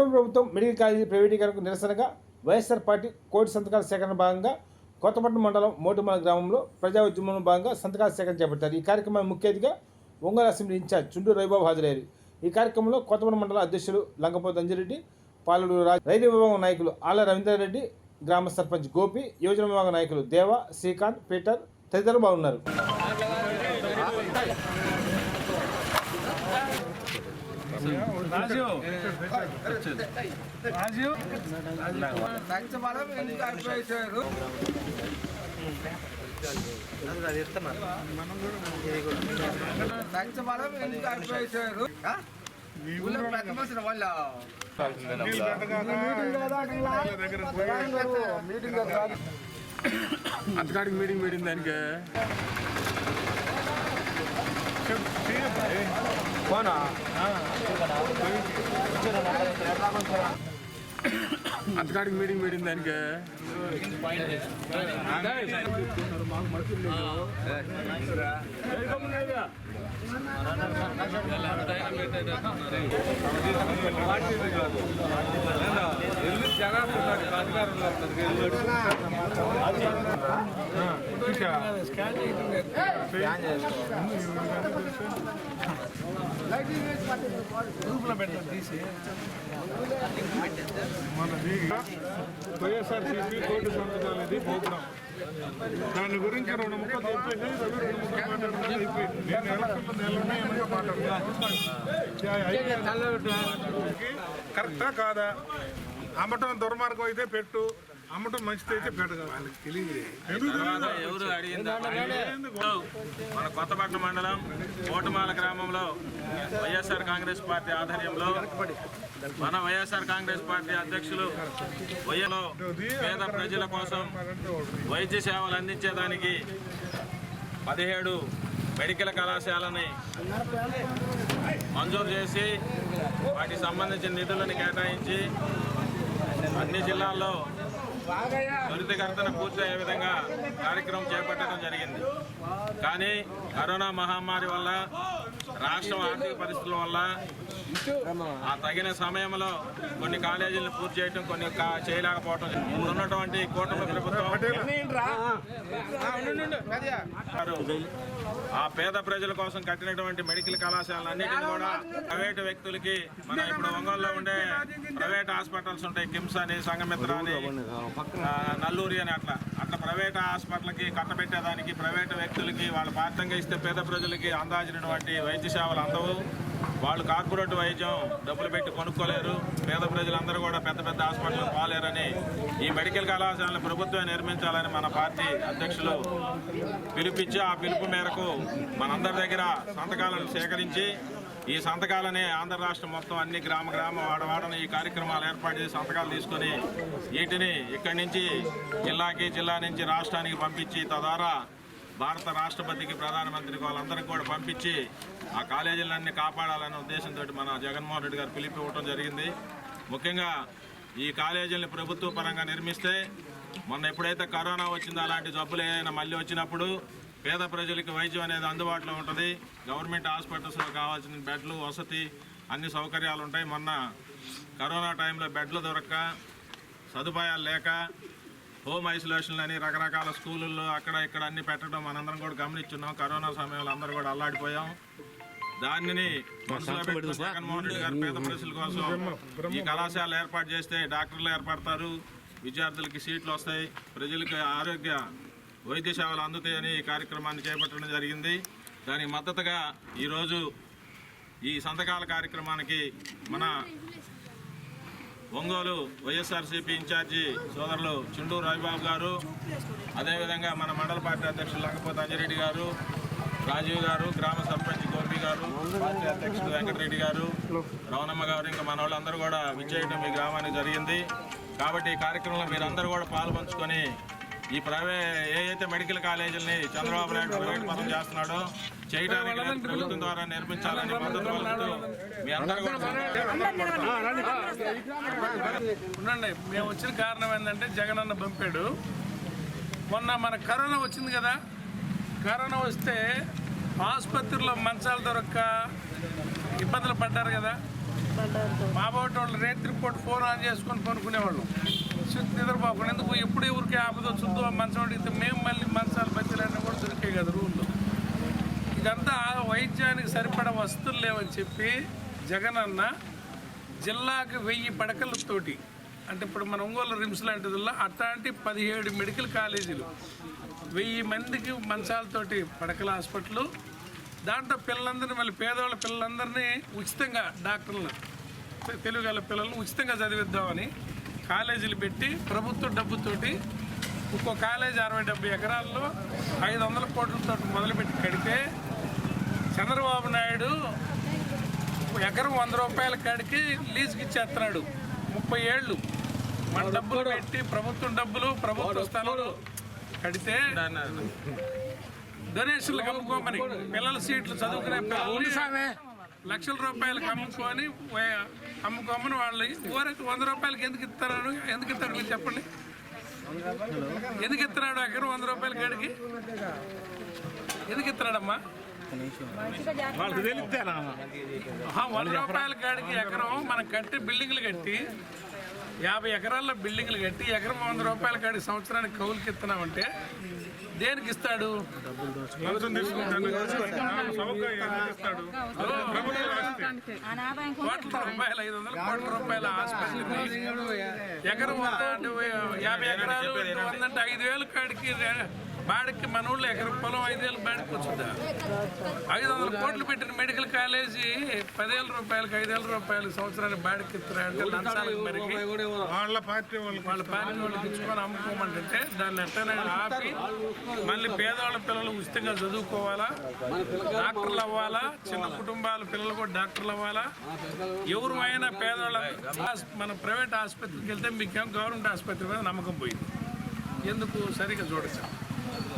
కూటమి ప్రభుత్వం medical college ప్రైవేటీకరణకు నిరసనగా వైఎస్ఆర్ పార్టీ కోటి సంతకాల సేకరణ భాగంగా కొత్తపట్నం మండలం మోటుమల గ్రామంలో ప్రజా ఉద్యమంలో భాగంగా సంతకాల సేకరణ చేపట్టారు. ఈ కార్యక్రమం ముఖ్య అతిథిగా ఒంగోలు అసెంబ్లీ ఇన్ఛార్జ్ చుండూరు రవిబాబు హాజరయ్యారు. ఈ కార్యక్రమంలో కొత్తపట్నం మండల అధ్యక్షులు లంకపోతు అంజిరెడ్డి పాలూరు రాజ్ రైతు విభాగం నాయకులు ఆల రవీంద్రారెడ్డి గ్రామ సర్పంచ్ గోపి యువజన విభాగం నాయకులు దేవ శ్రీకాంత్ పీటర్ తదితరులు బాగున్నారు. సంక్షేమాలు ఎందుకు అయిపోయారు సంక్షేమాలు ఎందుకు అయిపోయారు ఊళ్ళో పెద్ద అంతకాడికి మీటింగ్ పెట్టింది దానికి అంతకాడికి మనది వైఎస్ఆర్సీపీ కోటి సంతకాలు ఇది ప్రోగ్రాం దాని గురించి రెండు ముక్కలు చెప్పేసి రవి రెండు ముక్కలు అయిపోయింది నేను ఎలక్షన్లో ఏమన్నా మాట్లాడుతున్నాను కరెక్టా కాదా అమ్మటం దుర్మార్గం అయితే పెట్టు అమ్మటం మంచిది అయితే? ఎవరు అడిగింది? మన కొత్తపట్నం మండలం ఓటుమాల గ్రామంలో వైఎస్ఆర్ కాంగ్రెస్ పార్టీ ఆధ్వర్యంలో మన వైఎస్ఆర్ కాంగ్రెస్ పార్టీ అధ్యక్షులు వయ్యలో పేద ప్రజల కోసం వైద్య సేవలు అందించేదానికి పదిహేడు మెడికల్ కళాశాలని మంజూరు చేసి వాటికి సంబంధించిన నిధులను కేటాయించి అన్ని జిల్లాల్లో త్వరితగతిన పూర్తయ్యే విధంగా కార్యక్రమం చేపట్టడం జరిగింది. కానీ కరోనా మహమ్మారి వల్ల రాష్ట్రం ఆర్థిక పరిస్థితుల వల్ల ఆ తగిన సమయంలో కొన్ని కాలేజీలను పూర్తి చేయడం కొన్ని ఇప్పుడు ఉన్నటువంటి కూటమి ప్రభుత్వం ఆ పేద ప్రజల కోసం కట్టినటువంటి మెడికల్ కళాశాలన్నిటిని కూడా ప్రైవేటు వ్యక్తులకి మన ఇప్పుడు ఒంగోలులో ఉండే ప్రైవేట్ హాస్పిటల్స్ ఉంటాయి కిమ్స్ అని సంగమిత్ర అని. నల్లూరి అని అట్లా. అట్లా ప్రైవేట్ హాస్పిటల్కి కట్టబెట్టేదానికి ప్రైవేట్ వ్యక్తులకి వాళ్ళు పార్థంగా ఇస్తే పేద ప్రజలకి అందాల్సినటువంటి వైద్య సేవలు అందవు. వాళ్ళు కార్పొరేట్ వైద్యం డబ్బులు పెట్టి కొనుక్కోలేరు. పేద ప్రజలందరూ కూడా పెద్ద పెద్ద హాస్పిటల్ పోలేరని ఈ మెడికల్ కళాశాలను ప్రభుత్వం నిర్మించాలని మన పార్టీ అధ్యక్షులు పిలిపించి ఆ పిలుపు మేరకు మనందరి దగ్గర సంతకాలను సేకరించి ఈ సంతకాలనే ఆంధ్ర రాష్ట్రం మొత్తం అన్ని గ్రామ గ్రామ వాడవాడని ఈ కార్యక్రమాలు ఏర్పాటు చేసి సంతకాలు తీసుకొని వీటిని ఇక్కడి నుంచి జిల్లాకి జిల్లా నుంచి రాష్ట్రానికి పంపించి తద్వారా భారత రాష్ట్రపతికి ప్రధానమంత్రికి వాళ్ళందరికీ కూడా పంపించి ఆ కాలేజీలన్నీ కాపాడాలనే ఉద్దేశంతో మన జగన్మోహన్ రెడ్డి గారు పిలిపి ఇవ్వడం జరిగింది. ముఖ్యంగా ఈ కాలేజీలను ప్రభుత్వ పరంగా నిర్మిస్తే మొన్న ఎప్పుడైతే కరోనా వచ్చిందో అలాంటి జబ్బులు ఏదైనా మళ్ళీ వచ్చినప్పుడు పేద ప్రజలకి వైద్యం అనేది అందుబాటులో ఉంటుంది. గవర్నమెంట్ హాస్పిటల్స్లో కావాల్సిన బెడ్లు వసతి అన్ని సౌకర్యాలు ఉంటాయి. మొన్న కరోనా టైంలో బెడ్లు దొరక్క సదుపాయాలు లేక హోమ్ ఐసోలేషన్ అని రకరకాల స్కూళ్ళల్లో అక్కడ ఇక్కడ అన్ని పెట్టడం మనందరం కూడా గమనించున్నాం. కరోనా సమయంలో అందరూ కూడా అల్లాడిపోయాం. దానిని మనసులో పెట్టుకుని జగన్మోహన్ రెడ్డి గారు పేద ప్రజల కోసం ఈ కళాశాల ఏర్పాటు చేస్తే డాక్టర్లు ఏర్పడతారు. విద్యార్థులకి సీట్లు వస్తాయి. ప్రజలకి ఆరోగ్య వైద్య సేవలు అందుతాయని ఈ కార్యక్రమాన్ని చేపట్టడం జరిగింది. దానికి మద్దతుగా ఈరోజు ఈ సంతకాల కార్యక్రమానికి మన ఒంగోలు వైఎస్ఆర్సీపీ ఇన్ఛార్జి సోదరులు చుండూరు రవిబాబు గారు అదేవిధంగా మన మండల పార్టీ అధ్యక్షులు లంకపోతే అంజరెడ్డి గారు రాజీవ్ గారు గ్రామ సర్పంచ్ గోపి గారు పార్టీ అధ్యక్షుడు వెంకటరెడ్డి గారు రవణమ్మ గారు ఇంకా మన వాళ్ళందరూ కూడా విచ్చేయడం ఈ గ్రామానికి జరిగింది. కాబట్టి ఈ కార్యక్రమంలో మీరందరూ కూడా పాల్పంచుకొని ఈ ప్రైవే ఏ అయితే మెడికల్ కాలేజీలని చంద్రబాబు నాయుడు ప్రైవేట్ పదం చేస్తున్నాడో చేయడానికి ప్రభుత్వం ద్వారా నిర్మించాలని మద్దతు మీ అందరూ ఉండండి. మేము వచ్చిన కారణం ఏంటంటే జగన్ అన్న పంపాడు మొన్న మన కరోనా వచ్చింది కదా. కరోనా వస్తే ఆసుపత్రిలో మంచాలు దొరక్క ఇబ్బందులు పడ్డారు కదా. మా వాళ్ళు రేత్రి పూట ఫోన్ ఆన్ చేసుకొని కొనుక్కునేవాళ్ళం. శుద్ధి నిద్రపోకుండా ఎందుకు? ఎప్పుడు ఎవరికి ఆపద వచ్చిందో మంచం అడిగితే మేము మళ్ళీ మంచాలు బచ్చలన్నీ కూడా దొరికాయి కదా రూల్లో ఇదంతా వైద్యానికి సరిపడా వస్తువులు లేవని చెప్పి జగన్ అన్న జిల్లాకు వెయ్యి పడకలతోటి అంటే ఇప్పుడు మన ఒంగోలు రిమ్స్ లాంటిదిలో అట్లాంటి పదిహేడు మెడికల్ కాలేజీలు వెయ్యి మందికి మంచాలతోటి పడకల హాస్పిటల్. దాంట్లో పిల్లలందరినీ మళ్ళీ పేదవాళ్ళ పిల్లలందరినీ ఉచితంగా డాక్టర్లను తెలుగు గల పిల్లల్ని ఉచితంగా చదివిద్దామని కాలేజీలు పెట్టి ప్రభుత్వ డబ్బుతోటి ఒక్కో కాలేజీ అరవై డెబ్బై ఎకరాల్లో ఐదు వందల కోట్లతో మొదలుపెట్టి కడితే చంద్రబాబు నాయుడు ఎకరం వంద రూపాయల కాడికి లీజుకి ఇచ్చేస్తున్నాడు. ముప్పై ఏళ్ళు. మన డబ్బులు పెట్టి ప్రభుత్వం డబ్బులు ప్రభుత్వ స్థలాలు కడితే డొనేషన్లు అమ్ముకోమని పిల్లల సీట్లు చదువుకునే లక్షల రూపాయలకు అమ్ముకొని అమ్ముకోమని వాళ్ళు ఊరికి వంద రూపాయలకి ఎందుకు ఇస్తారు ఎందుకు ఇస్తాడు మీరు చెప్పండి. ఎందుకు ఇస్తున్నాడు ఎకరం వంద రూపాయల కాడికి? ఎందుకు ఇస్తున్నాడమ్మా? వంద రూపాయల కాడికి ఎకరం మనం కట్టి బిల్డింగ్లు కట్టి యాభై ఎకరాల్లో బిల్డింగ్లు కట్టి ఎకరం వంద రూపాయల కాడికి సంవత్సరానికి కౌలుకి ఇస్తున్నామంటే దేనికి ఇస్తాడు లంచం తీసుకుంటాను సౌకర్యం ఎందుకు ఇస్తాడు ప్రభుత్వ ఆస్తి. కోట్ల రూపాయలు ఐదు వందల కోట్ల రూపాయల ఆసుపత్రి ఎకరం అంటే యాభై ఎకరాలు వందంటే ఐదు వేల కాడికి బాడికి మన ఊళ్ళో ఎకరం పొలం ఐదు వేలు బాడికి వచ్చిందా? ఐదు వందల కోట్లు పెట్టిన మెడికల్ కాలేజీ పదివేల రూపాయలకి ఐదు వేల రూపాయలు సంవత్సరానికి బాడికి ఇస్తున్నారంటే వాళ్ళ పార్టీ వాళ్ళకి వాళ్ళ పార్టీ వాళ్ళకి ఇచ్చుకొని అమ్ముకోమంటే దాన్ని ఎట్టనే ఆపి మళ్ళీ పేదవాళ్ళ పిల్లలు ఉచితంగా చదువుకోవాలా? డాక్టర్లు అవ్వాలా? చిన్న కుటుంబాల పిల్లలు కూడా డాక్టర్లు అవ్వాలా? ఎవరు అయినా పేదవాళ్ళ మన ప్రైవేట్ ఆసుపత్రికి వెళ్తే మీకేం గవర్నమెంట్ ఆసుపత్రి మీద నమ్మకం పోయింది. ఎందుకు? సరిగ్గా చూడచ్చు.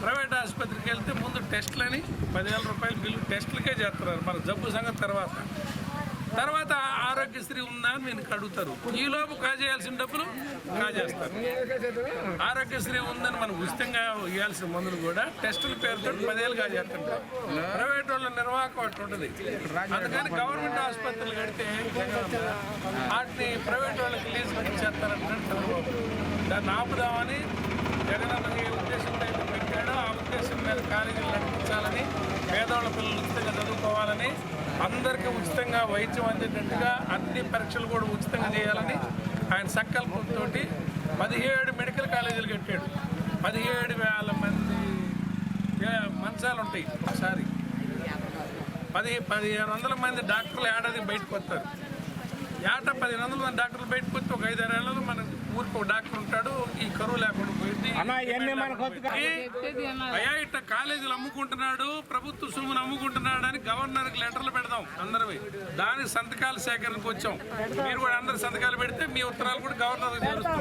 ప్రైవేట్ ఆసుపత్రికి వెళ్తే ముందు టెస్టులని పదివేల రూపాయలు బిల్లు టెస్టులకే చేస్తున్నారు. మన జబ్బు సంగతి తర్వాత. తర్వాత ఆరోగ్యశ్రీ ఉందా అని మీకు అడుగుతారు. ఈలోపు కాజేయాల్సిన డబ్బులు కాజేస్తారు. ఆరోగ్యశ్రీ ఉందని మనం ఉచితంగా ఇవ్వాల్సిన మందులు కూడా టెస్టుల పేరుతో పదేళ్ళు కాజేస్తుంటారు. ప్రైవేట్ వాళ్ళ నిర్వాహకం అట్లా ఉంటుంది. అందుకని గవర్నమెంట్ ఆసుపత్రులు కడితే వాటిని ప్రైవేట్ వాళ్ళకి లీజ్ ఇచ్చేస్తారంటే చంద్రబాబు. దాన్ని ఆపుదామని జగన్ అన్న ఉద్దేశంతో ఉచితమైన కాలేజీలు నడిపించాలని పేదవాళ్ళ పిల్లలు ఉచితంగా చదువుకోవాలని అందరికీ ఉచితంగా వైద్యం అందేటట్టుగా అన్ని పరీక్షలు కూడా ఉచితంగా చేయాలని ఆయన సంకల్పంతో పదిహేడు మెడికల్ కాలేజీలు కట్టాడు. పదిహేడు వేల మంది మంచాలు ఉంటాయి ఒకసారి. పది పదిహేను వందల మంది డాక్టర్లు ఏడాది బయటకు వస్తారు. ఏట పదిహేను వందల మంది డాక్టర్లు బయటకు ఒక ఐదారు ఏళ్ళలో మన ఊరికి ఒక డాక్టర్ ఉంటాడు ఈ కరువు లేకుండా పోయింది. అయ్యా ఇట్ట కాలేజీలు అమ్ముకుంటున్నాడు ప్రభుత్వ సొమ్మును అమ్ముకుంటున్నాడు అని గవర్నర్కి లెటర్లు పెడదాం అందరివి. దానికి సంతకాల సేకరణకు వచ్చాం. మీరు కూడా అందరు సంతకాలు పెడితే మీ ఉత్తరాలు కూడా గవర్నర్ చేరుస్తాం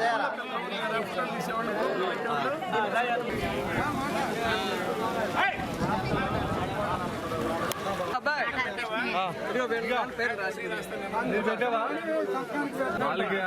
వాళ్ళకి